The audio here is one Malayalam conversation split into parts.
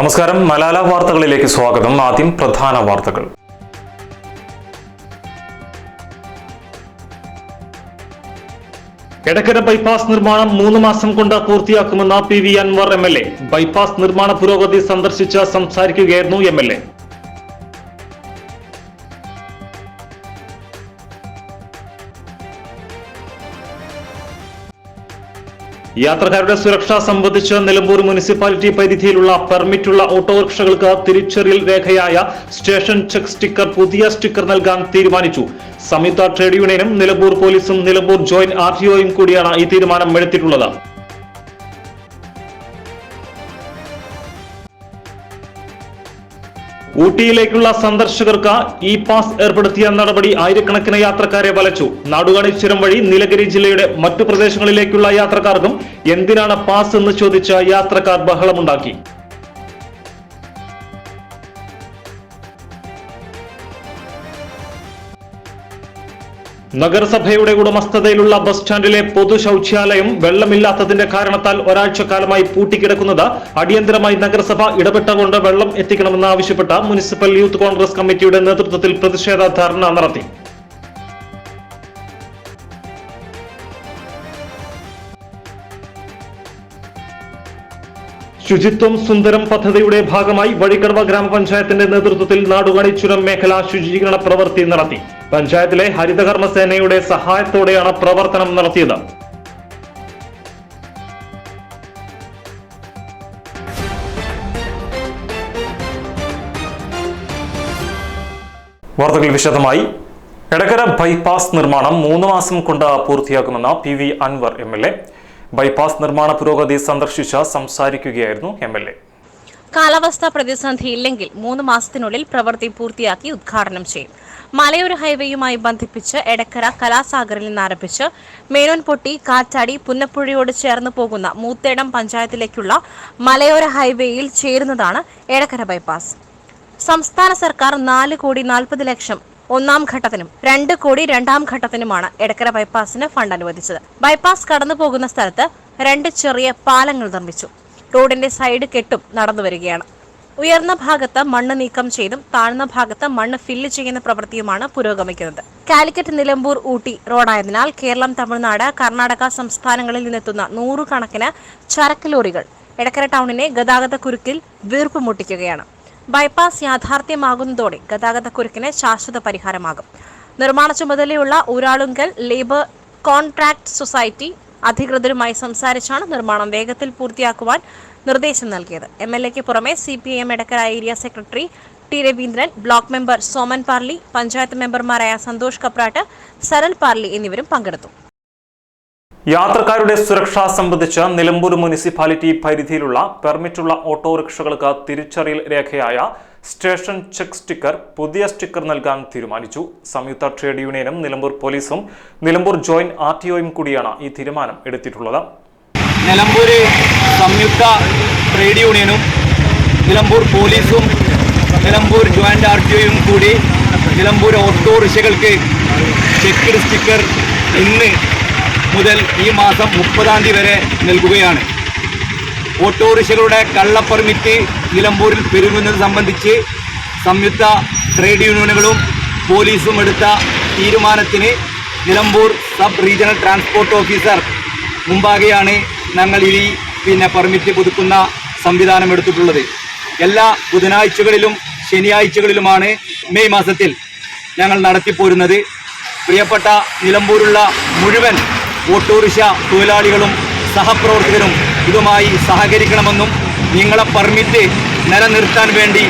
നമസ്കാരം. മലാല വാർത്തകളിലേക്ക് സ്വാഗതം. ആദ്യം പ്രധാന വാർത്തകൾ. എടക്കര ബൈപ്പാസ് നിർമ്മാണം മൂന്ന് മാസം കൊണ്ട് പൂർത്തിയാക്കുമെന്ന P V Anvar M L A. Bypass നിർമ്മാണ പുരോഗതി സന്ദർശിച്ച് സംസാരിക്കുകയായിരുന്നു എം എൽ എ. യാത്രക്കാരുടെ സുരക്ഷ സംബന്ധിച്ച് നിലമ്പൂർ മുനിസിപ്പാലിറ്റി പരിധിയിലുള്ള പെർമിറ്റുള്ള ഓട്ടോറിക്ഷകൾക്ക് തിരിച്ചറിയൽ രേഖയായ സ്റ്റേഷൻ ചെക്ക് സ്റ്റിക്കർ പുതിയ സ്റ്റിക്കർ നൽകാൻ തീരുമാനിച്ചു. സംയുക്ത ട്രേഡ് യൂണിയനും നിലമ്പൂർ പോലീസും നിലമ്പൂർ ജോയിന്റ് ആർ ടി ഒയും കൂടിയാണ് ഈ തീരുമാനം എടുത്തിട്ടുള്ളത്. ഊട്ടിയിലേക്കുള്ള സന്ദർശകർക്ക് ഇ പാസ് ഏർപ്പെടുത്തിയ നടപടി ആയിരക്കണക്കിന് യാത്രക്കാരെ വലച്ചു. നാടുകാണി ചുരം വഴി നീലഗിരി ജില്ലയുടെ മറ്റു പ്രദേശങ്ങളിലേക്കുള്ള യാത്രക്കാർക്കും എന്തിനാണ് പാസ് എന്ന് ചോദിച്ച യാത്രക്കാർ ബഹളമുണ്ടാക്കി. നഗരസഭയുടെ ഉടമസ്ഥതയിലുള്ള ബസ് സ്റ്റാൻഡിലെ പൊതു ശൗചാലയം വെള്ളമില്ലാത്തതിന്റെ കാരണത്താൽ ഒരാഴ്ചക്കാലമായി പൂട്ടിക്കിടക്കുന്നത് അടിയന്തരമായി നഗരസഭ ഇടപെട്ടുകൊണ്ട് വെള്ളം എത്തിക്കണമെന്ന് ആവശ്യപ്പെട്ട മുനിസിപ്പൽ യൂത്ത് കോൺഗ്രസ് കമ്മിറ്റിയുടെ നേതൃത്വത്തിൽ പ്രതിഷേധ ധർണ നടത്തി. ശുചിത്വം സുന്ദരം പദ്ധതിയുടെ ഭാഗമായി വഴിക്കടവ ഗ്രാമപഞ്ചായത്തിന്റെ നേതൃത്വത്തിൽ നാടുകാണി ചുരം മേഖല ശുചീകരണ പ്രവൃത്തി നടത്തി. പഞ്ചായത്തിലെ ഹരിതകർമ്മ സേനയുടെ സഹായത്തോടെയാണ് പ്രവർത്തനം നടത്തിയത്. വാർത്തകൾ വിശദമായി. എടകര ബൈപ്പാസ് നിർമ്മാണം മൂന്ന് മാസം കൊണ്ട് പൂർത്തിയാക്കുമെന്ന P V Anvar M L A. Bypass നിർമ്മാണ പുരോഗതി സന്ദർശിച്ച് സംസാരിക്കുകയായിരുന്നു എം എൽ എ. കാലാവസ്ഥാ പ്രതിസന്ധി ഇല്ലെങ്കിൽ മൂന്ന് മാസത്തിനുള്ളിൽ പ്രവൃത്തി പൂർത്തിയാക്കി ഉദ്ഘാടനം ചെയ്യും. മലയോര ഹൈവേയുമായി ബന്ധിപ്പിച്ച് എടക്കര കലാസാഗറിൽ നിന്ന് ആരംഭിച്ച് മേനോൻപൊട്ടി കാറ്റാടി പുന്നപ്പുഴയോട് ചേർന്ന് പോകുന്ന മൂത്തേടം പഞ്ചായത്തിലേക്കുള്ള മലയോര ഹൈവേയിൽ ചേരുന്നതാണ് എടക്കര ബൈപ്പാസ്. സംസ്ഥാന സർക്കാർ നാല് കോടി നാൽപ്പത് ലക്ഷം ഒന്നാം ഘട്ടത്തിനും രണ്ട് കോടി രണ്ടാം ഘട്ടത്തിനുമാണ് എടക്കര ബൈപ്പാസിന് ഫണ്ട് അനുവദിച്ചത്. ബൈപ്പാസ് കടന്നു പോകുന്ന സ്ഥലത്ത് രണ്ട് ചെറിയ പാലങ്ങൾ നിർമ്മിച്ചു. റോഡിന്റെ സൈഡ് കെട്ടും നടന്നു വരികയാണ്. ഉയർന്ന ഭാഗത്ത് മണ്ണ് നീക്കം ചെയ്തും താഴ്ന്ന ഭാഗത്ത് മണ്ണ് ഫില്ല് ചെയ്യുന്ന പ്രവൃത്തിയുമാണ് പുരോഗമിക്കുന്നത്. കാലിക്കറ്റ് നിലമ്പൂർ ഊട്ടി റോഡായതിനാൽ കേരളം തമിഴ്നാട് കർണാടക സംസ്ഥാനങ്ങളിൽ നിന്നെത്തുന്ന നൂറുകണക്കിന് ചരക്ക് ലോറികൾ എടക്കര ടൗണിനെ ഗതാഗത കുരുക്കിൽ വീർപ്പ് മുട്ടിക്കുകയാണ് ബൈപ്പാസ് യാഥാർത്ഥ്യമാകുന്നതോടെ ഗതാഗത കുരുക്കിന് ശാശ്വത പരിഹാരമാകും. നിർമ്മാണ ചുമതലയുള്ള ഊരാളുങ്കൽ ലേബർ കോൺട്രാക്ട് സൊസൈറ്റി അധികൃതരുമായി സംസാരിച്ചാണ് നിർമ്മാണം വേഗത്തിൽ പൂർത്തിയാക്കുവാൻ നിർദ്ദേശം നൽകിയത്. എം എൽ എക്ക് പുറമെ C P M Edakkara area secretary T Raveendran block member Soman Parli panchayat മെമ്പർമാരായ സന്തോഷ് കപ്രാട്ട് സരൽ പാർലി എന്നിവരും പങ്കെടുത്തു. യാത്രക്കാരുടെ സുരക്ഷ സംബന്ധിച്ച് നിലമ്പൂർ മുനിസിപ്പാലിറ്റി പരിധിയിലുള്ള പെർമിറ്റുള്ള ഓട്ടോറിക്ഷകൾക്ക് തിരിച്ചറിയൽ രേഖയായ സ്റ്റേഷൻ ചെക്ക് സ്റ്റിക്കർ പുതിയ സ്റ്റിക്കർ നൽകാൻ തീരുമാനിച്ചു. സംയുക്ത ട്രേഡ് യൂണിയനും നിലമ്പൂർ പോലീസും നിലമ്പൂർ ജോയിന്റ് ആർ ടി ഒയും കൂടിയാണ് ഈ തീരുമാനം എടുത്തിട്ടുള്ളത്. നിലമ്പൂർ സംയുക്ത ട്രേഡ് യൂണിയനും നിലമ്പൂർ പോലീസും നിലമ്പൂർ ജോയിന്റ് ആർ ടി ഒയും കൂടി നിലമ്പൂർ ഓട്ടോറിക്ഷകൾക്ക് ചെക്ക് സ്റ്റിക്കർ ഇന്ന് മുതൽ ഈ മാസം മുപ്പതാം തീയതി വരെ നൽകുകയാണ്. ഓട്ടോറിക്ഷകളുടെ കള്ള പെർമിറ്റ് നിലമ്പൂരിൽ പെരുകുന്നത് സംബന്ധിച്ച് സംയുക്ത ട്രേഡ് യൂണിയനുകളും പോലീസും എടുത്ത തീരുമാനത്തിന് Nilambur sub regional transport officer മുമ്പാകെയാണ് ഞങ്ങൾ ഇനി പിന്നെ പെർമിറ്റ് പുതുക്കുന്ന സംവിധാനം എടുത്തിട്ടുള്ളത്. എല്ലാ ബുധനാഴ്ചകളിലും ശനിയാഴ്ചകളിലുമാണ് മെയ് മാസത്തിൽ ഞങ്ങൾ നടത്തിപ്പോരുന്നത്. പ്രിയപ്പെട്ട നിലമ്പൂരുള്ള മുഴുവൻ ഓട്ടോറിക്ഷ തൊഴിലാളികളും സഹപ്രവർത്തകരും ഇതുമായി സഹകരിക്കണമെന്നും നിങ്ങളെ പെർമിറ്റ് നിലനിർത്താൻ വേണ്ടി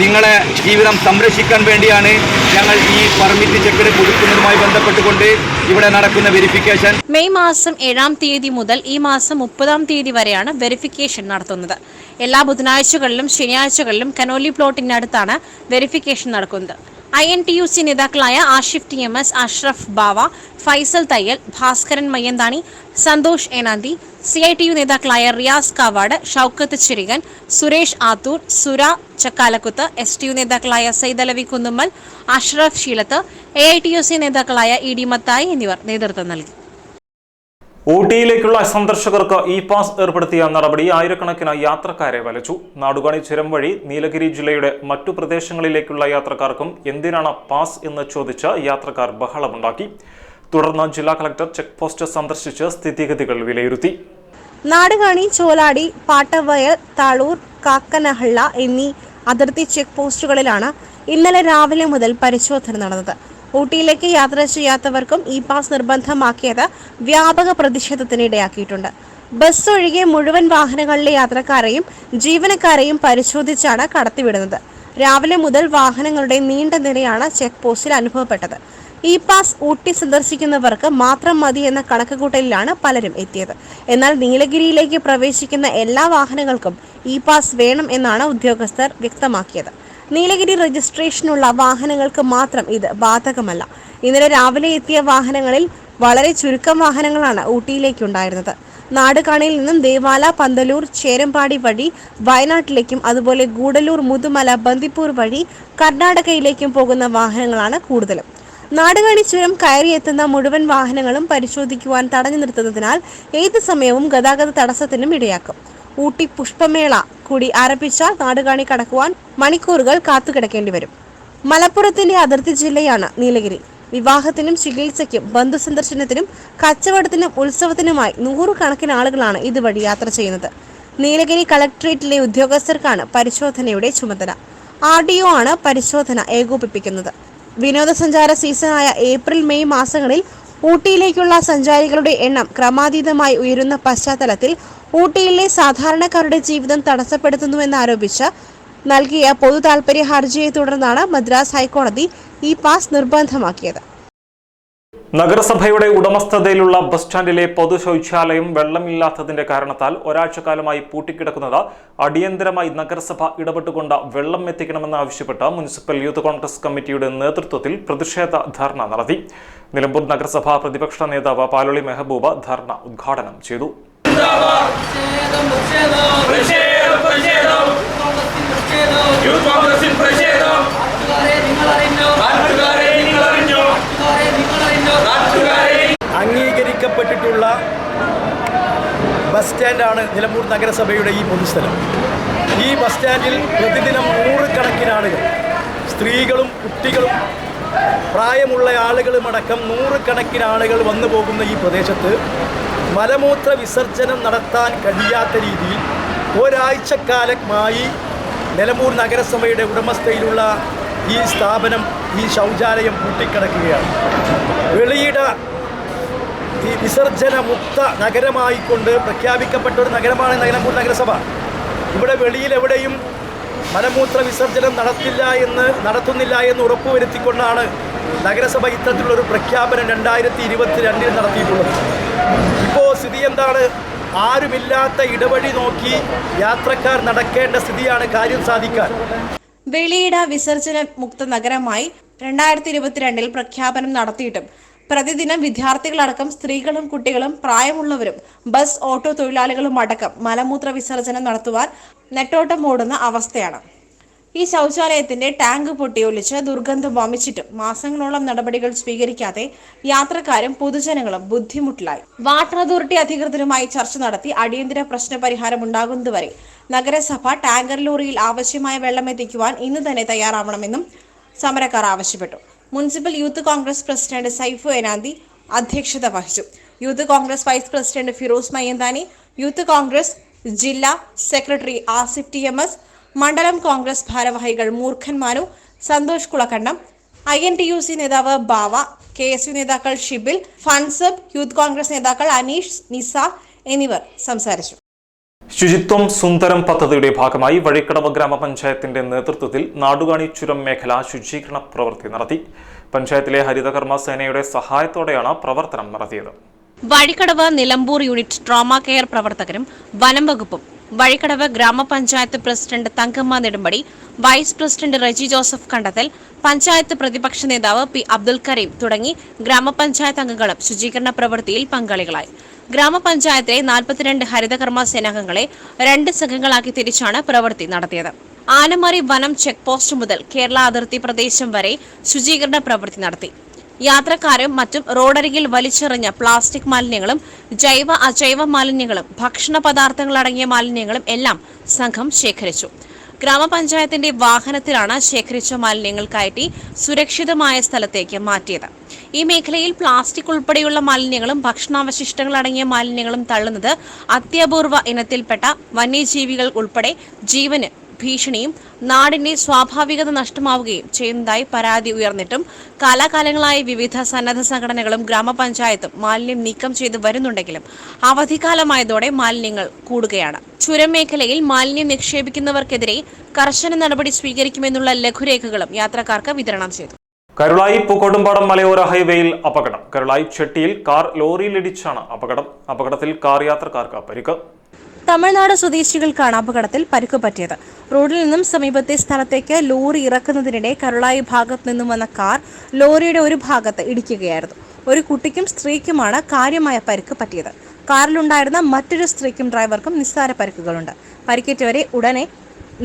നിങ്ങളെ ജീവിതം സംരക്ഷിക്കാൻ വേണ്ടിയാണ് ഞങ്ങൾ ഈ പെർമിറ്റ് ചെക്കിന് കൊടുക്കുന്നതുമായി ബന്ധപ്പെട്ടുകൊണ്ട് ഇവിടെ നടക്കുന്ന വെരിഫിക്കേഷൻ മെയ് മാസം ഏഴാം തീയതി മുതൽ ഈ മാസം മുപ്പതാം തീയതി വരെയാണ് വെരിഫിക്കേഷൻ നടത്തുന്നത്. എല്ലാ ബുധനാഴ്ചകളിലും ശനിയാഴ്ചകളിലും കനോലി പ്ലോട്ടിനടുത്താണ് വെരിഫിക്കേഷൻ നടക്കുന്നത്. I N T U C നേതാക്കളായ Ashif T M S Ashraf Bava Faisal Thayyil Bhaskaran Mayyanthani Santhosh Enanthi C I T U നേതാക്കളായ റിയാസ് കാവാട് ഷൗക്കത്ത് ചിരികൻ സുരേഷ് ആത്തൂർ സുര ചക്കാലക്കുത്ത് എസ് ടി യു നേതാക്കളായ Saidalavi Kunnummal Ashraf Sheelath A I T U C നേതാക്കളായ ഇ ഡി മത്തായി എന്നിവർ നേതൃത്വം നൽകി. ഊട്ടിയിലേക്കുള്ള സന്ദർശകർക്ക് ഇ പാസ് ഏർപ്പെടുത്തിയ നടപടി ആയിരക്കണക്കിന് യാത്രക്കാരെ വലച്ചു. നാടുകാണി ചുരം വഴി നീലഗിരി ജില്ലയുടെ മറ്റു പ്രദേശങ്ങളിലേക്കുള്ള യാത്രക്കാർക്കും എന്തിനാണ് പാസ് എന്ന് ചോദിച്ച് യാത്രക്കാർ ബഹളമുണ്ടാക്കി. തുടർന്ന് ജില്ലാ കളക്ടർ ചെക്ക് പോസ്റ്റ് സന്ദർശിച്ച് സ്ഥിതിഗതികൾ വിലയിരുത്തി. നാടുകാണി ചോലാടി പാട്ടവയൽ താളൂർ കാക്കനഹള്ള എന്നീ അതിർത്തി ചെക്ക് പോസ്റ്റുകളിലാണ് ഇന്നലെ രാവിലെ മുതൽ പരിശോധന നടന്നത്. ഊട്ടിയിലേക്ക് യാത്ര ചെയ്യാത്തവർക്കും ഇ പാസ് നിർബന്ധമാക്കിയത് വ്യാപക പ്രതിഷേധത്തിനിടയാക്കിയിട്ടുണ്ട് ബസ് ഒഴികെ മുഴുവൻ വാഹനങ്ങളിലെ യാത്രക്കാരെയും ജീവനക്കാരെയും പരിശോധിച്ചാണ് കടത്തിവിടുന്നത്. രാവിലെ മുതൽ വാഹനങ്ങളുടെ നീണ്ട നിരയാണ് ചെക്ക് പോസ്റ്റിൽ അനുഭവപ്പെട്ടത്. ഇ പാസ് ഊട്ടി സന്ദർശിക്കുന്നവർക്ക് മാത്രം മതി എന്ന കണക്കുകൂട്ടലിലാണ് പലരും എത്തിയത്. എന്നാൽ നീലഗിരിയിലേക്ക് പ്രവേശിക്കുന്ന എല്ലാ വാഹനങ്ങൾക്കും ഇ പാസ് വേണം എന്നാണ് ഉദ്യോഗസ്ഥർ വ്യക്തമാക്കിയത്. നീലഗിരി രജിസ്ട്രേഷനുള്ള വാഹനങ്ങൾക്ക് മാത്രം ഇത് ബാധകമല്ല. ഇന്നലെ രാവിലെ എത്തിയ വാഹനങ്ങളിൽ വളരെ ചുരുക്കം വാഹനങ്ങളാണ് ഊട്ടിയിലേക്കുണ്ടായിരുന്നത്. നാടുകാണിയിൽ നിന്നും ദേവാല പന്തലൂർ ചേരമ്പാടി വഴി വയനാട്ടിലേക്കും അതുപോലെ ഗൂഡലൂർ മുതുമല ബന്ദിപ്പൂർ വഴി കർണാടകയിലേക്കും പോകുന്ന വാഹനങ്ങളാണ് കൂടുതലും. നാടുകാണി ചുരം കയറിയെത്തുന്ന മുഴുവൻ വാഹനങ്ങളും പരിശോധിക്കുവാൻ തടഞ്ഞു നിർത്തുന്നതിനാൽ ഏത് സമയവും ഗതാഗത തടസ്സത്തിനും ഇടയാക്കും. ഊട്ടി പുഷ്പമേള കൂടി ആരംഭിച്ചാൽ നാടുകാണി കടക്കുവാൻ മണിക്കൂറുകൾ കാത്തുകിടക്കേണ്ടി വരും. മലപ്പുറത്തിന്റെ അതിർത്തി ജില്ലയാണ് നീലഗിരി. വിവാഹത്തിനും ചികിത്സയ്ക്കും ബന്ധു സന്ദർശനത്തിനും കച്ചവടത്തിനും ഉത്സവത്തിനുമായി നൂറുകണക്കിന് ആളുകളാണ് ഇതുവഴി യാത്ര ചെയ്യുന്നത്. നീലഗിരി കളക്ട്രേറ്റിലെ ഉദ്യോഗസ്ഥർക്കാണ് പരിശോധനയുടെ ചുമതല. ആർ ഡി ഒ ആണ് പരിശോധന ഏകോപിപ്പിക്കുന്നത്. വിനോദസഞ്ചാര സീസണായ ഏപ്രിൽ മെയ് മാസങ്ങളിൽ ഊട്ടിയിലേക്കുള്ള സഞ്ചാരികളുടെ എണ്ണം ക്രമാതീതമായി ഉയരുന്ന പശ്ചാത്തലത്തിൽ ഊട്ടിയിലെ സാധാരണക്കാരുടെ ജീവിതം തടസ്സപ്പെടുത്തുന്നുവെന്നാരോപിച്ച് നൽകിയ പൊതു താൽപര്യ ഹർജിയെ തുടർന്നാണ് മദ്രാസ് ഹൈക്കോടതി ഈ പാസ് നിർബന്ധമാക്കിയത്. നഗരസഭയുടെ ഉടമസ്ഥതയിലുള്ള ബസ് സ്റ്റാൻഡിലെ പൊതു ശൗചാലയം വെള്ളമില്ലാത്തതിന്റെ കാരണത്താൽ ഒരാഴ്ചക്കാലമായി പൂട്ടിക്കിടക്കുന്നത് അടിയന്തരമായി നഗരസഭ ഇടപെട്ടുകൊണ്ട് വെള്ളം എത്തിക്കണമെന്ന് ആവശ്യപ്പെട്ട് മുനിസിപ്പൽ യൂത്ത് കോൺഗ്രസ് കമ്മിറ്റിയുടെ നേതൃത്വത്തിൽ പ്രതിഷേധ ധർണ നടത്തി. നിലമ്പൂർ നഗരസഭാ പ്രതിപക്ഷ നേതാവ് പാലോളി മെഹബൂബ ധർണ ഉദ്ഘാടനം ചെയ്തു. അംഗീകരിക്കപ്പെട്ടിട്ടുള്ള ബസ് സ്റ്റാൻഡാണ് നിലമ്പൂർ നഗരസഭയുടെ ഈ പൊതുസ്ഥലം. ഈ ബസ് സ്റ്റാൻഡിൽ പ്രതിദിനം നൂറുകണക്കിന് ആളുകൾ സ്ത്രീകളും കുട്ടികളും പ്രായമുള്ള ആളുകളുമടക്കം നൂറുകണക്കിന് ആളുകൾ വന്നു പോകുന്ന ഈ പ്രദേശത്ത് മലമൂത്ര വിസർജനം നടത്താൻ കഴിയാത്ത രീതിയിൽ ഒരാഴ്ചക്കാലമായി നിലമ്പൂർ നഗരസഭയുടെ ഉടമസ്ഥയിലുള്ള ഈ സ്ഥാപനം ഈ ശൗചാലയം പൂട്ടിക്കിടക്കുകയാണ്. വെളിയിട ഈ വിസർജന മുക്ത നഗരമായിക്കൊണ്ട് പ്രഖ്യാപിക്കപ്പെട്ട ഒരു നഗരമാണ് നിലമ്പൂർ നഗരസഭ. ഇവിടെ വെളിയിൽ എവിടെയും മലമൂത്ര വിസർജനം നടത്തില്ല എന്ന് നടത്തുന്നില്ല എന്ന് ഉറപ്പുവരുത്തിക്കൊണ്ടാണ് നഗരസഭ ഇത്തരത്തിലുള്ളൊരു പ്രഖ്യാപനം രണ്ടായിരത്തി ഇരുപത്തി രണ്ടിൽ നടത്തിയിട്ടുള്ളത്. ഇപ്പോൾ സ്ഥിതി എന്താണ്? ആരുമില്ലാത്ത ഇടവഴി നോക്കി യാത്രക്കാർ നടക്കേണ്ട സ്ഥിതിയാണ് കാര്യം സാധിക്കാൻ. വെളിയിട വിസർജന മുക്ത നഗരമായി രണ്ടായിരത്തി ഇരുപത്തിരണ്ടിൽ പ്രഖ്യാപനം നടത്തിയിട്ടും പ്രതിദിനം വിദ്യാർത്ഥികളടക്കം സ്ത്രീകളും കുട്ടികളും പ്രായമുള്ളവരും ബസ് ഓട്ടോ തൊഴിലാളികളും അടക്കം മലമൂത്ര വിസർജനം നടത്തുവാൻ നെട്ടോട്ടം ഓടുന്ന അവസ്ഥയാണ്. ഈ ശൗചാലയത്തിന്റെ ടാങ്ക് പൊട്ടിയൊലിച്ച് ദുർഗന്ധം വമിച്ചിട്ടും മാസങ്ങളോളം നടപടികൾ സ്വീകരിക്കാതെ യാത്രക്കാരും പൊതുജനങ്ങളും ബുദ്ധിമുട്ടിലായി. വാട്ടർ അതോറിറ്റി അധികൃതരുമായി ചർച്ച നടത്തി അടിയന്തര പ്രശ്ന പരിഹാരം ഉണ്ടാകുന്നതുവരെ നഗരസഭ ടാങ്കർ ലോറിയിൽ ആവശ്യമായ വെള്ളം എത്തിക്കുവാൻ ഇന്ന് തന്നെ തയ്യാറാവണമെന്നും സമരക്കാർ ആവശ്യപ്പെട്ടു. Municipal youth Congress president Saifu Enanthi അധ്യക്ഷത വഹിച്ചു. Youth Congress vice president Firoz Mayyanthani youth Congress ജില്ലാ secretary Asif T M S മണ്ഡലം കോൺഗ്രസ് ഭാരവാഹികൾ Moorkhan Manu Santhosh Kulakkannam I N T U C നേതാവ് ബാവ കെ എസ് യു നേതാക്കൾ ഷിബിൽ ഫൺസബ് യൂത്ത് കോൺഗ്രസ് നേതാക്കൾ അനീഷ് നിസ എന്നിവർ സംസാരിച്ചു. ശുചിത്വം സുന്ദരം പദ്ധതിയുടെ ഭാഗമായി വഴിക്കടവ് ഗ്രാമപഞ്ചായത്തിന്റെ നേതൃത്വത്തിൽ നാടുകാണി ചുരം മേഖല ശുചീകരണ പ്രവൃത്തി നടത്തി. പഞ്ചായത്തിലെ ഹരിതകർമ്മ സേനയുടെ സഹായത്തോടെയാണ് പ്രവർത്തനം നടത്തിയത്. Vazhikkadavu Nilambur unit trauma care പ്രവർത്തകരും വനം വകുപ്പും. വഴിക്കടവ് ഗ്രാമപഞ്ചായത്ത് president Thankamma Nedumpadi vice president Reji Joseph Kandathil panchayat പ്രതിപക്ഷ നേതാവ് പി അബ്ദുൽ കരീം തുടങ്ങി ഗ്രാമപഞ്ചായത്ത് അംഗങ്ങളും ശുചീകരണ പ്രവൃത്തിയിൽ പങ്കാളികളായി. ഗ്രാമപഞ്ചായത്തിലെ നാൽപ്പത്തിരണ്ട് ഹരിതകർമ്മ സേനാംഗങ്ങളെ രണ്ട് സംഘങ്ങളാക്കി തിരിച്ചാണ് പ്രവൃത്തി നടത്തിയത്. ആനമറി വനം ചെക്ക് പോസ്റ്റ് മുതൽ കേരള അതിർത്തി പ്രദേശം വരെ ശുചീകരണ പ്രവൃത്തി നടത്തി. യാത്രക്കാരും മറ്റും റോഡരികിൽ വലിച്ചെറിഞ്ഞ പ്ലാസ്റ്റിക് മാലിന്യങ്ങളും ജൈവ അജൈവ മാലിന്യങ്ങളും ഭക്ഷണ പദാർത്ഥങ്ങളടങ്ങിയ മാലിന്യങ്ങളും എല്ലാം സംഘം ശേഖരിച്ചു. ഗ്രാമപഞ്ചായത്തിന്റെ വാഹനത്തിലാണ് ശേഖരിച്ച മാലിന്യങ്ങൾ കയറ്റി സുരക്ഷിതമായ സ്ഥലത്തേക്ക് മാറ്റിയത്. ഈ മേഖലയിൽ പ്ലാസ്റ്റിക് ഉൾപ്പെടെയുള്ള മാലിന്യങ്ങളും ഭക്ഷണാവശിഷ്ടങ്ങൾ അടങ്ങിയ മാലിന്യങ്ങളും തള്ളുന്നത് അത്യപൂർവ ഇനത്തിൽപ്പെട്ട വന്യജീവികൾ ഉൾപ്പെടെ ജീവന് ഭീഷണിയും നാടിന്റെ സ്വാഭാവികത നഷ്ടമാവുകയും ചെയ്യുന്നതായി പരാതി ഉയർന്നിട്ടും കാലാകാലങ്ങളായി വിവിധ സന്നദ്ധ സംഘടനകളും ഗ്രാമപഞ്ചായത്തും മാലിന്യം നീക്കം ചെയ്തു വരുന്നുണ്ടെങ്കിലും അവധിക്കാലമായതോടെ മാലിന്യങ്ങൾ കൂടുകയാണ്. ചുരം മേഖലയിൽ മാലിന്യം നിക്ഷേപിക്കുന്നവർക്കെതിരെ കർശന നടപടി സ്വീകരിക്കുമെന്നുള്ള ലഘുരേഖകളും യാത്രക്കാർക്ക് വിതരണം ചെയ്തു. കരുളായി പൂക്കോട്ടുംപാടം മലയോര ഹൈവേയിൽ അപകടം. കരുളായി ചെട്ടിയിൽ കാർ ലോറിയിലിടിച്ചാണ് അപകടം. അപകടത്തിൽ കാർ യാത്രക്കാർക്ക് പരിക്ക്. തമിഴ്നാട് സ്വദേശികൾക്കാണ് അപകടത്തിൽ പരിക്ക് പറ്റിയത്. റോഡിൽ നിന്നും സമീപത്തെ സ്ഥലത്തേക്ക് ലോറി ഇറക്കുന്നതിനിടെ കരുളായി ഭാഗത്ത് നിന്നും വന്ന കാർ ലോറിയുടെ ഒരു ഭാഗത്ത് ഇടിക്കുകയായിരുന്നു. ഒരു കുട്ടിക്കും സ്ത്രീക്കുമാണ് കാര്യമായ പരുക്ക് പറ്റിയത്. കാറിലുണ്ടായിരുന്ന മറ്റൊരു സ്ത്രീക്കും ഡ്രൈവർക്കും നിസ്സാര പരുക്കുകളുണ്ട്. പരിക്കേറ്റവരെ ഉടനെ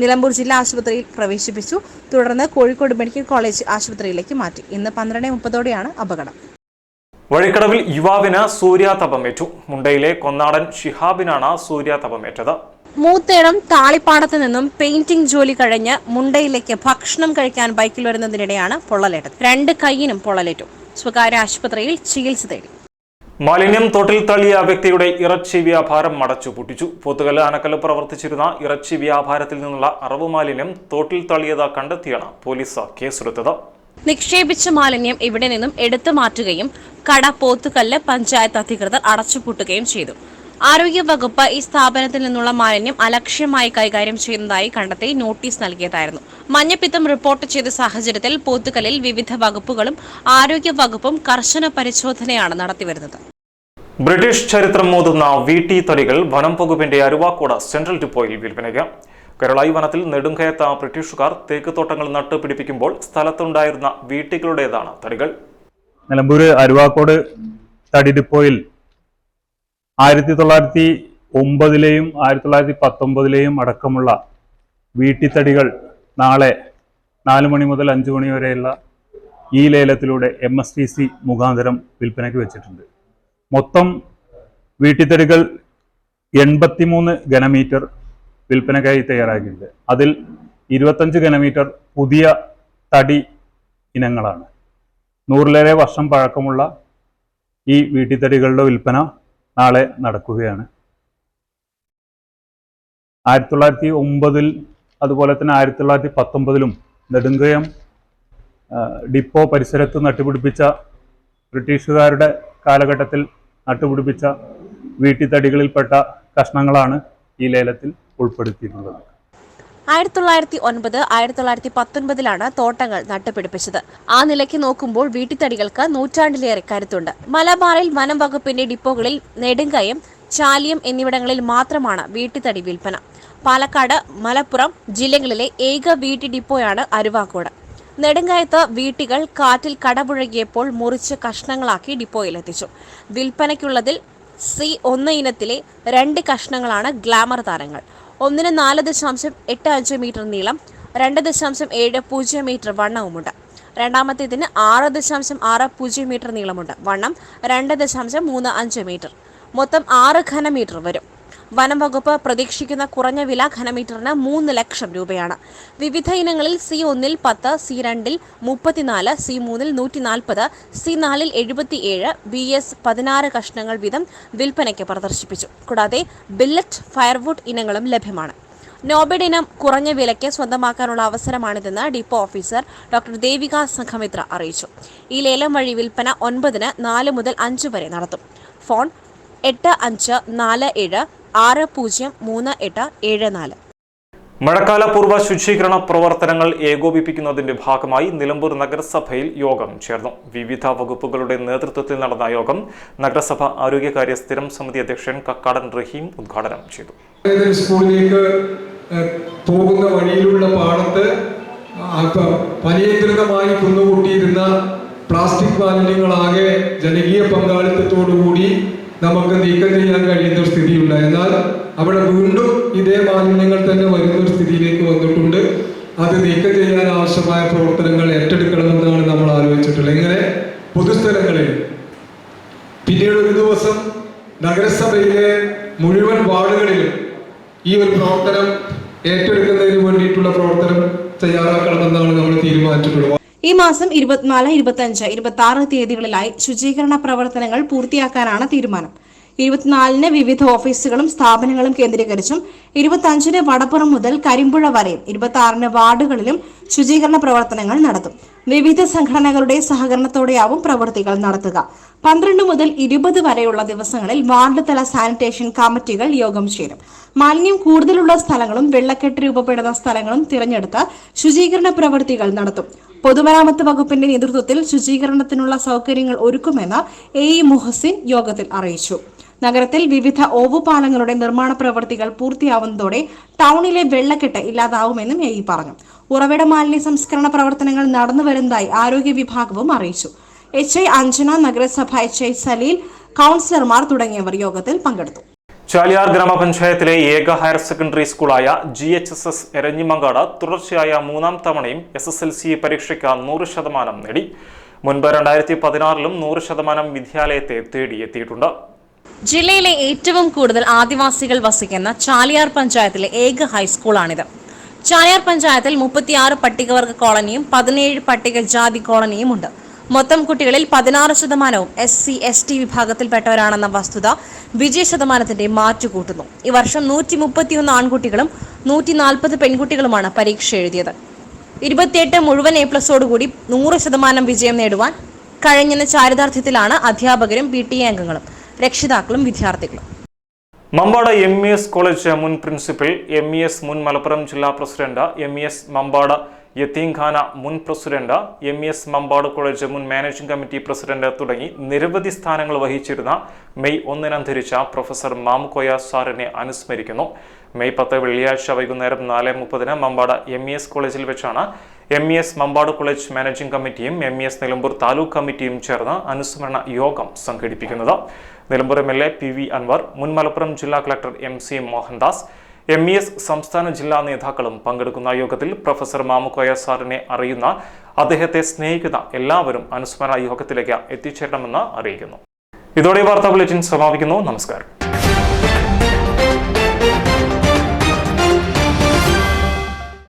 നിലമ്പൂർ ജില്ലാ ആശുപത്രിയിൽ പ്രവേശിപ്പിച്ചു. തുടർന്ന് കോഴിക്കോട് മെഡിക്കൽ കോളേജ് ആശുപത്രിയിലേക്ക് മാറ്റി. ഇന്ന് പന്ത്രണ്ട് മുപ്പതോടെയാണ് അപകടം. വഴിക്കടവിൽ യുവാവിന് സൂര്യാതപമേറ്റു മുണ്ടയിലെ കൊന്നാടൻ ഷിഹാബിനാണ് സൂര്യാതപമേറ്റത് മൂത്തേടം താളിപ്പാടത്ത് നിന്നും പെയിന്റിംഗ് ജോലി കഴിഞ്ഞ് മുണ്ടയിലേക്ക് ഭക്ഷണം കഴിക്കാൻ ബൈക്കിൽ വരുന്നതിനിടെയാണ് പൊള്ളലേറ്റത്. രണ്ട് കൈയിനും പൊള്ളലേറ്റു. സ്വകാര്യ ആശുപത്രിയിൽ ചികിത്സ തേടി. മാലിന്യം തോട്ടിൽ തള്ളിയ വ്യക്തിയുടെ ഇറച്ചി വ്യാപാരം മടച്ചു പൊട്ടിച്ചു. പോത്തുകല്ല് അനക്കൽ പ്രവർത്തിച്ചിരുന്ന ഇറച്ചി വ്യാപാരത്തിൽ നിന്നുള്ള അറവ് മാലിന്യം തോട്ടിൽ തള്ളിയത് കണ്ടെത്തിയാണ് പോലീസ് കേസെടുത്തത്. നിക്ഷേപിച്ച മാലിന്യം ഇവിടെ നിന്നും എടുത്തു മാറ്റുകയും കട പോത്തുകല്ല് പഞ്ചായത്ത് അധികൃതർ അടച്ചുപൂട്ടുകയും ചെയ്തു. ആരോഗ്യ വകുപ്പ് ഈ സ്ഥാപനത്തിൽ നിന്നുള്ള മാലിന്യം അലക്ഷ്യമായി കൈകാര്യം ചെയ്യുന്നതായി കണ്ടെത്തി നോട്ടീസ് നൽകിയതായിരുന്നു. മഞ്ഞപ്പിത്തം റിപ്പോർട്ട് ചെയ്ത സാഹചര്യത്തിൽ പോത്തുകല്ലിൽ വിവിധ വകുപ്പുകളും ആരോഗ്യ വകുപ്പും കർശന പരിശോധനയാണ് നടത്തിവരുന്നത്. ബ്രിട്ടീഷ് ചരിത്രം മോതുന്ന വി ടി തടികൾ വനം അരുവാക്കോട് സെൻട്രൽ ഡിപ്പോയിൽ വിൽപ്പനയ്ക്ക് കേരളായി വനത്തിൽ നെടുങ്കയത്ത ബ്രിട്ടീഷുകാർ തേക്ക് തോട്ടങ്ങൾ നട്ടുപിടിപ്പിക്കുമ്പോൾ സ്ഥലത്തുണ്ടായിരുന്ന വീട്ടികളുടേതാണ് തടികൾ. നിലമ്പൂർ അരുവാക്കോട് തടി ഡിപ്പോയിൽ ആയിരത്തി തൊള്ളായിരത്തി ഒമ്പതിലെയും ആയിരത്തി തൊള്ളായിരത്തി പത്തൊമ്പതിലെയും അടക്കമുള്ള വീട്ടിത്തടികൾ നാളെ നാല് മണി മുതൽ അഞ്ച് മണി വരെയുള്ള ഈ ലേലത്തിലൂടെ എം എസ് ടി സി മുഖാന്തരം വിൽപ്പനയ്ക്ക് വെച്ചിട്ടുണ്ട്. മൊത്തം വീട്ടിത്തടികൾ എൺപത്തിമൂന്ന് ഘനമീറ്റർ വിൽപ്പനയ്ക്കായി തയ്യാറാക്കിയിട്ടുണ്ട്. അതിൽ ഇരുപത്തഞ്ച് ഘനമീറ്റർ പുതിയ തടി ഇനങ്ങളാണ്. നൂറിലേറെ വർഷം പഴക്കമുള്ള ഈ വീട്ടിത്തടികളുടെ വിൽപ്പന നാളെ നടക്കുകയാണ്. ആയിരത്തി തൊള്ളായിരത്തി ഒമ്പതിൽ അതുപോലെ തന്നെ ആയിരത്തി തൊള്ളായിരത്തി പത്തൊമ്പതിലും നെടുങ്കയം ഡിപ്പോ പരിസരത്ത് നട്ടുപിടിപ്പിച്ച ബ്രിട്ടീഷുകാരുടെ കാലഘട്ടത്തിൽ നട്ടുപിടിപ്പിച്ച വീട്ടിത്തടികളിൽപ്പെട്ട കഷ്ണങ്ങളാണ് ഈ ലേലത്തിൽ ഉൾപ്പെടുത്തിയിട്ടുള്ളത്. ആയിരത്തി തൊള്ളായിരത്തി ഒൻപത് ആയിരത്തി തൊള്ളായിരത്തി പത്തൊൻപതിലാണ് തോട്ടങ്ങൾ നട്ടുപിടിപ്പിച്ചത്. ആ നിലയ്ക്ക് നോക്കുമ്പോൾ വീട്ടിത്തടികൾക്ക് നൂറ്റാണ്ടിലേറെ കരുത്തുണ്ട്. മലബാറിൽ വനം വകുപ്പിന്റെ ഡിപ്പോകളിൽ നെടുങ്കയം ചാലിയം എന്നിവിടങ്ങളിൽ മാത്രമാണ് വീട്ടിത്തടി വിൽപ്പന. പാലക്കാട് മലപ്പുറം ജില്ലകളിലെ ഏക വീട്ടി ഡിപ്പോയാണ് അരുവാക്കോട്. നെടുങ്കയത്ത് വീട്ടികൾ കാറ്റിൽ കടപുഴകിയപ്പോൾ മുറിച്ച് കഷ്ണങ്ങളാക്കി ഡിപ്പോയിലെത്തിച്ചു. വിൽപ്പനയ്ക്കുള്ളതിൽ സി ഒന്ന് ഇനത്തിലെ രണ്ട് കഷ്ണങ്ങളാണ് ഗ്ലാമർ താരങ്ങൾ. ഒന്നിന് നാല് ദശാംശം എട്ട് അഞ്ച് മീറ്റർ നീളം രണ്ട് ദശാംശം ഏഴ് പൂജ്യം മീറ്റർ വണ്ണവുമുണ്ട്. രണ്ടാമത്തേതിന് ആറ് ദശാംശം ആറ് പൂജ്യം മീറ്റർ നീളമുണ്ട്. വണ്ണം രണ്ട് ദശാംശം മൂന്ന് അഞ്ച് മീറ്റർ. മൊത്തം ആറ് ഘനമീറ്റർ വരും. വനം വകുപ്പ് പ്രതീക്ഷിക്കുന്ന കുറഞ്ഞ വില ഘനമീറ്ററിന് മൂന്ന് ലക്ഷം രൂപയാണ്. വിവിധ ഇനങ്ങളിൽ സി ഒന്നിൽ പത്ത് സി രണ്ടിൽ മുപ്പത്തിനാല് സി മൂന്നിൽ നൂറ്റി നാൽപ്പത് സി നാലിൽ എഴുപത്തിയേഴ് ബി എസ് പതിനാറ് കഷ്ണങ്ങൾ വീതം വിൽപ്പനയ്ക്ക് പ്രദർശിപ്പിച്ചു. കൂടാതെ ബില്ലറ്റ് ഫയർവുഡ് ഇനങ്ങളും ലഭ്യമാണ്. നോബിഡ് ഇനം കുറഞ്ഞ വിലയ്ക്ക് സ്വന്തമാക്കാനുള്ള അവസരമാണിതെന്ന് depot officer doctor Devika Sanghamitra അറിയിച്ചു. ഈ ലേലം വഴി വിൽപ്പന ഒൻപതിന് നാല് മുതൽ അഞ്ച് വരെ നടത്തും. ഫോൺ എട്ട് അഞ്ച് നാല് ഏഴ് ആറ് പൂജ്യം മൂന്ന് എട്ട് ഏഴ് നാല്. മഴക്കാല പൂർവ ശുചീകരണ പ്രവർത്തനങ്ങൾ ഏകോപിപ്പിക്കുന്നതിന്റെ ഭാഗമായി നിലമ്പൂർ നഗരസഭയിൽ യോഗം ചേർന്നു. വിവിധ വകുപ്പുകളുടെ നേതൃത്വത്തിൽ നടന്ന യോഗം നഗരസഭ ആരോഗ്യകാര്യ സ്ഥിരം സമിതി അധ്യക്ഷൻ കക്കാടൻ റഹീം ഉദ്ഘാടനം ചെയ്തു. സ്കൂളിലേക്ക് പോകുന്ന വഴിയിലുള്ള പാടത്ത് അല്പം പനിയന്ത്രിതമായി കുന്നുകൂട്ടിയിരുന്ന പ്ലാസ്റ്റിക് മാലിന്യങ്ങളാകെ ജനകീയ പങ്കാളിത്തത്തോടുകൂടി നമുക്ക് നീക്കം ചെയ്യാൻ കഴിയുന്ന ഒരു സ്ഥിതിയുണ്ട്. എന്നാൽ അവിടെ വീണ്ടും ഇതേ മാലിന്യങ്ങൾ തന്നെ വരുന്ന ഒരു സ്ഥിതിയിലേക്ക് വന്നിട്ടുണ്ട്. അത് നീക്കം ചെയ്യാൻ ആവശ്യമായ പ്രവർത്തനങ്ങൾ ഏറ്റെടുക്കണമെന്നാണ് നമ്മൾ ആലോചിച്ചിട്ടുള്ളത്. ഇങ്ങനെ പൊതുസ്ഥലങ്ങളിൽ പിന്നീട് ഒരു ദിവസം നഗരസഭയിലെ മുഴുവൻ വാർഡുകളിലും ഈ ഒരു പ്രവർത്തനം ഏറ്റെടുക്കുന്നതിന് വേണ്ടിയിട്ടുള്ള പ്രവർത്തനം തയ്യാറാക്കണമെന്നാണ് നമ്മൾ തീരുമാനിച്ചിട്ടുള്ളത്. ഈ മാസം ഇരുപത്തിനാല് ഇരുപത്തഞ്ച് ഇരുപത്തി ആറ് തീയതികളിലായി ശുചീകരണ പ്രവർത്തനങ്ങൾ പൂർത്തിയാക്കാനാണ് തീരുമാനം. ഇരുപത്തിനാലിന് വിവിധ ഓഫീസുകളും സ്ഥാപനങ്ങളും കേന്ദ്രീകരിച്ചും ഇരുപത്തിയഞ്ചിന് വടപ്പുറം മുതൽ കരിമ്പുഴ വരെയും ഇരുപത്തി ആറിന് വാർഡുകളിലും ശുചീകരണ പ്രവർത്തനങ്ങൾ നടത്തും. വിവിധ സംഘടനകളുടെ സഹകരണത്തോടെയാവും പ്രവൃത്തികൾ നടത്തുക. പന്ത്രണ്ട് മുതൽ ഇരുപത് വരെയുള്ള ദിവസങ്ങളിൽ വാർഡ് തല സാനിറ്റേഷൻ കമ്മിറ്റികൾ യോഗം ചേരും. മാലിന്യം കൂടുതലുള്ള സ്ഥലങ്ങളും വെള്ളക്കെട്ട് രൂപപ്പെടുന്ന സ്ഥലങ്ങളും തിരഞ്ഞെടുത്ത് ശുചീകരണ പ്രവൃത്തികൾ നടത്തും. പൊതുമരാമത്ത് വകുപ്പിന്റെ നേതൃത്വത്തിൽ ശുചീകരണത്തിനുള്ള സൗകര്യങ്ങൾ ഒരുക്കുമെന്ന് എ ഇ മുഹസിൻ യോഗത്തിൽ അറിയിച്ചു. നഗരത്തിൽ വിവിധ ഓവുപാലങ്ങളുടെ നിർമ്മാണ പ്രവൃത്തികൾ പൂർത്തിയാവുന്നതോടെ ടൗണിലെ വെള്ളക്കെട്ട് ഇല്ലാതാവുമെന്നും എ ഇ പറഞ്ഞു. ഉറവിട മാലിന്യ സംസ്കരണ പ്രവർത്തനങ്ങൾ നടന്നുവരുന്നതായി ആരോഗ്യ വിഭാഗവും അറിയിച്ചു. എച്ച് ഐ അഞ്ജന നഗരസഭ എച്ച് ഐ സലീൽ കൗൺസിലർമാർ തുടങ്ങിയവർ യോഗത്തിൽ പങ്കെടുത്തു. ചാലിയാർ ഗ്രാമപഞ്ചായത്തിലെ ഏക higher secondary സ്കൂളായ G H S S Eranhimangad തുടർച്ചയായ മൂന്നാം തവണയും എസ് എസ് എൽ സി പരീക്ഷയ്ക്ക് നൂറ് ശതമാനം നേടി. മുൻപ് രണ്ടായിരത്തി പതിനാറിലും നൂറ് ശതമാനം വിദ്യാലയത്തെ തേടിയെത്തിയിട്ടുണ്ട്. ജില്ലയിലെ ഏറ്റവും കൂടുതൽ ആദിവാസികൾ വസിക്കുന്ന ചാലിയാർ പഞ്ചായത്തിലെ ഏക ഹൈസ്കൂളാണിത്. ചാലിയാർ പഞ്ചായത്തിൽ മുപ്പത്തിയാറ് പട്ടികവർഗ കോളനിയും പതിനേഴ് പട്ടികജാതി കോളനിയും ഉണ്ട്. മൊത്തം കുട്ടികളിൽ പതിനാറ് ശതമാനവും എസ് സി എസ് ടി വിഭാഗത്തിൽപ്പെട്ടവരാണെന്ന വസ്തുത വിജയ ശതമാനത്തിന്റെ മാറ്റുകൂട്ടുന്നു ഈ വർഷം നൂറ്റി മുപ്പത്തിയൊന്ന് ആൺകുട്ടികളും നൂറ്റി നാൽപ്പത് പെൺകുട്ടികളുമാണ് പരീക്ഷ എഴുതിയത്. ഇരുപത്തിയെട്ട് മുഴുവൻ എ പ്ലസോടുകൂടി നൂറ് ശതമാനം വിജയം നേടുവാൻ കഴിഞ്ഞെന്ന ചാരിതാർത്ഥ്യത്തിലാണ് അധ്യാപകരും പി ടി എ അംഗങ്ങളും രക്ഷിതാക്കളും വിദ്യാർത്ഥികളും. Mampad M E S college മുൻ പ്രിൻസിപ്പൽ എം ഇ എസ് മുൻ മലപ്പുറം ജില്ലാ president M E S Mampad യത്തീംഖാന മുൻ president M S Mampad college മുൻ മാനേജിംഗ് കമ്മിറ്റി പ്രസിഡന്റ് തുടങ്ങി നിരവധി സ്ഥാനങ്ങൾ വഹിച്ചിരുന്ന മെയ് ഒന്നിന് അന്തരിച്ച പ്രൊഫസർ മാമുക്കോയ സാറിനെ അനുസ്മരിക്കുന്നു. മെയ് പത്ത് വെള്ളിയാഴ്ച വൈകുന്നേരം നാല് മുപ്പതിന് മമ്പാട് എം ഇ എസ് കോളേജിൽ വെച്ചാണ് M E S Mampad college managing കമ്മിറ്റിയും M E S Nilambur taluk കമ്മിറ്റിയും ചേർന്ന് അനുസ്മരണ യോഗം സംഘടിപ്പിക്കുന്നത്. Nilambur M L A P V Anvar മുൻ മലപ്പുറം ജില്ലാ collector M C Mohandas M E S സംസ്ഥാന ജില്ലാ നേതാക്കളും പങ്കെടുക്കുന്ന യോഗത്തിൽ പ്രൊഫസർ മാമുക്കോയ സാറിനെ അറിയുന്ന അദ്ദേഹത്തെ സ്നേഹിക്കുന്ന എല്ലാവരും അനുസ്മരണ യോഗത്തിലേക്ക് എത്തിച്ചേരണമെന്ന് അറിയിക്കുന്നു. ഇതോടെ വാർത്താ ബുള്ളറ്റിൻ സമാപിക്കുന്നു. നമസ്കാരം.